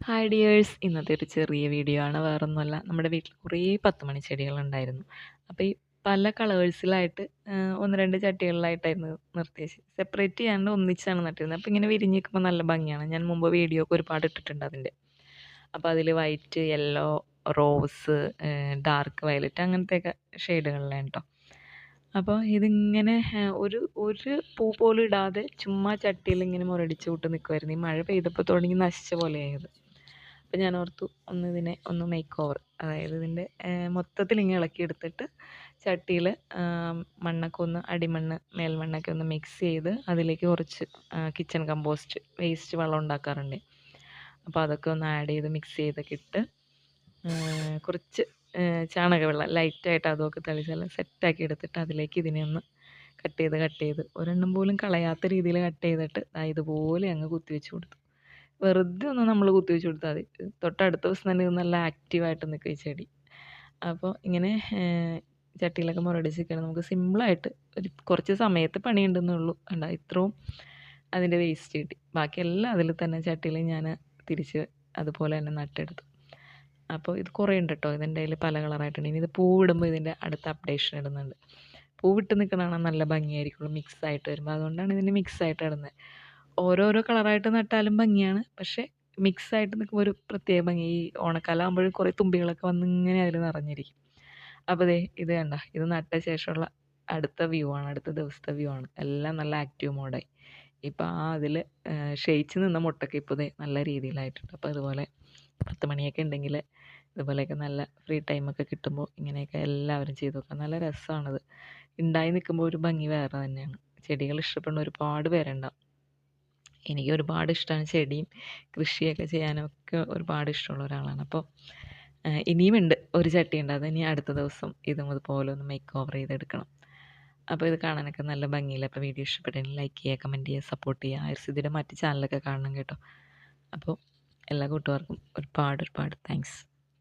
Hi dears ഇന്നത്തെ ഒരു ചെറിയ വീഡിയോ ആണ്. വേറൊന്നുമല്ല. നമ്മുടെ വീട്ടിൽ കുറേ പത്ത് മണി ചെടികളുണ്ടായിരുന്നു അപ്പോൾ ഈ പല കളേഴ്സിലായിട്ട് ഒന്ന് രണ്ട് ചട്ടികളിലായിട്ടായിരുന്നു നിർത്തിയത് സെപ്പറേറ്റ് ചെയ്യാണ്ട് ഒന്നിച്ചാണ് നട്ടിരുന്നത്. അപ്പോൾ ഇങ്ങനെ വിരിഞ്ഞ് നിൽക്കുമ്പോൾ നല്ല ഭംഗിയാണ്. ഞാൻ മുമ്പ് വീഡിയോ ഒക്കെ ഒരുപാട് ഇട്ടിട്ടുണ്ട് അതിന്റെ. അപ്പോൾ അതിൽ white yellow rose dark violet അങ്ങനത്തെയൊക്കെ ഷെയ്ഡുകളിലാണ് കേട്ടോ അപ്പോൾ ഇതിങ്ങനെ ഒരു ഒരു പൂ പോലും ഇടാതെ ചുമ്മാ ചട്ടിയിൽ ഇങ്ങനെ മുരടിച്ച് വിട്ട് നിൽക്കുമായിരുന്നു ഈ മഴ പെയ്തപ്പോൾ തുടങ്ങി നശിച്ച പോലെയായത്. അപ്പോൾ ഞാൻ ഓർത്തു ഒന്ന് ഇതിനെ ഒന്ന് മേക്ക് ഓവർ അതായത് ഇതിന്റെ മൊത്തത്തിൽ ഇങ്ങനെ ഇളക്കി എടുത്തിട്ട് ചട്ടിയിൽ മണ്ണൊക്കെ ഒന്ന് അടിമണ്ണ് മേൽമണ്ണൊക്കെ ഒന്ന് മിക്സ് ചെയ്ത് അതിലേക്ക് കുറച്ച് കിച്ചൺ കമ്പോസ്റ്റ് വേസ്റ്റ് വളം ഉണ്ടാക്കാറുണ്ട്. അപ്പോൾ അതൊക്കെ ഒന്ന് ആഡ് ചെയ്ത് മിക്സ് ചെയ്തൊക്കെ ഇട്ട് കുറച്ച് ചാണകവെള്ളം ലൈറ്റായിട്ട് അതൊക്കെ തളിച്ചാൽ സെറ്റാക്കി എടുത്തിട്ട് അതിലേക്ക് ഇതിനെ ഒന്ന് കട്ട് ചെയ്ത് കട്ട് ചെയ്ത് ഒരെണ്ണം പോലും കളയാത്ത രീതിയിൽ കട്ട് ചെയ്തിട്ട് ഇതുപോലെ അങ്ങ് കുത്തി വെച്ച് കൊടുത്തു. വെറുതെ ഒന്ന് നമ്മൾ കുത്തി വെച്ച് കൊടുത്താൽ മതി. തൊട്ടടുത്ത ദിവസം തന്നെ ഇത് നല്ല ആക്റ്റീവായിട്ട് നിൽക്കും ഈ ചെടി. അപ്പോൾ ഇങ്ങനെ ചട്ടിയിലൊക്കെ മുരടിച്ചിരിക്കുകയാണ് നമുക്ക് സിമ്പിളായിട്ട് ഒരു കുറച്ച് സമയത്ത് പണിയുണ്ടെന്നേ ഉള്ളൂ. അല്ല ഇത്രയും അതിന്റെ വേസ്റ്റ് കിട്ടി. ബാക്കിയെല്ലാം അതിൽ തന്നെ ചട്ടിയിൽ ഞാൻ തിരിച്ച് അതുപോലെ തന്നെ നട്ടെടുത്തു. അപ്പോൾ ഇത് കുറേ ഉണ്ട് കേട്ടോ ഇതിന്റെ കയ്യിൽ പല കളറായിട്ടുണ്ട്. ഇനി ഇത് പൂവിടുമ്പോൾ ഇതിന്റെ അടുത്ത അപ്ഡേഷൻ ഇടുന്നുണ്ട്. പൂവിട്ട് നിൽക്കണതാണ് നല്ല ഭംഗിയായിരിക്കുള്ളൂ. മിക്സ് ആയിട്ട് വരുമ്പോൾ അതുകൊണ്ടാണ് ഇതിന്റെ മിക്സ് ആയിട്ട് ഇടുന്നത് ഓരോരോ കളറായിട്ട് നട്ടാലും ഭംഗിയാണ്. പക്ഷേ മിക്സ് ആയിട്ട് നിൽക്കുമ്പോൾ ഒരു പ്രത്യേക ഭംഗി. ഈ ഓണക്കാലം ആകുമ്പോഴും കുറേ തുമ്പികളൊക്കെ വന്ന് ഇങ്ങനെ അതിൽ നിറഞ്ഞിരിക്കും. അപ്പോൾ ദേ ഇത് കണ്ട ഇത് നട്ട ശേഷമുള്ള അടുത്ത വ്യൂ ആണ് അടുത്ത ദിവസത്തെ വ്യൂ ആണ്. എല്ലാം നല്ല ആക്റ്റീവ് മോഡായി ഇപ്പോൾ ആ അതിൽ ക്ഷയിച്ച് നിന്ന മുട്ടൊക്കെ ഇപ്പോൾ ദേ നല്ല രീതിയിലായിട്ടുണ്ട്. അപ്പോൾ അതുപോലെ പത്ത് മണിയൊക്കെ ഉണ്ടെങ്കിൽ ഇതുപോലെയൊക്കെ നല്ല ഫ്രീ ടൈമൊക്കെ കിട്ടുമ്പോൾ ഇങ്ങനെയൊക്കെ എല്ലാവരും ചെയ്തു നോക്കുക നല്ല രസമാണത്. ഉണ്ടായി നിൽക്കുമ്പോൾ ഒരു ഭംഗി വേറെ തന്നെയാണ്. ചെടികൾ ഇഷ്ടപ്പെടുന്ന ഒരുപാട് പേരുണ്ടാവും. എനിക്ക് ഒരുപാട് ഇഷ്ടമാണ് ചെടിയും കൃഷിയൊക്കെ ചെയ്യാനൊക്കെ ഒരുപാട് ഇഷ്ടമുള്ള ഒരാളാണ്. അപ്പോൾ ഇനിയും ഉണ്ട് ഒരു ചട്ടിയുണ്ട്. അത് ഇനി അടുത്ത ദിവസം ഇതും അതുപോലെ ഒന്ന് മേക്ക് ഓവർ ചെയ്തെടുക്കണം. അപ്പോൾ ഇത് കാണാനൊക്കെ നല്ല ഭംഗിയില്ല? അപ്പോൾ വീഡിയോ ഇഷ്ടപ്പെട്ടെങ്കിൽ ലൈക്ക് ചെയ്യുക കമന്റ് ചെയ്യുക സപ്പോർട്ട് ചെയ്യുക. ആയുർസിദ്ധിയുടെ മറ്റ് ചാനലൊക്കെ കാണണം കേട്ടോ. അപ്പോൾ എല്ലാ കൂട്ടുകാർക്കും ഒരുപാട് ഒരുപാട് താങ്ക്സ്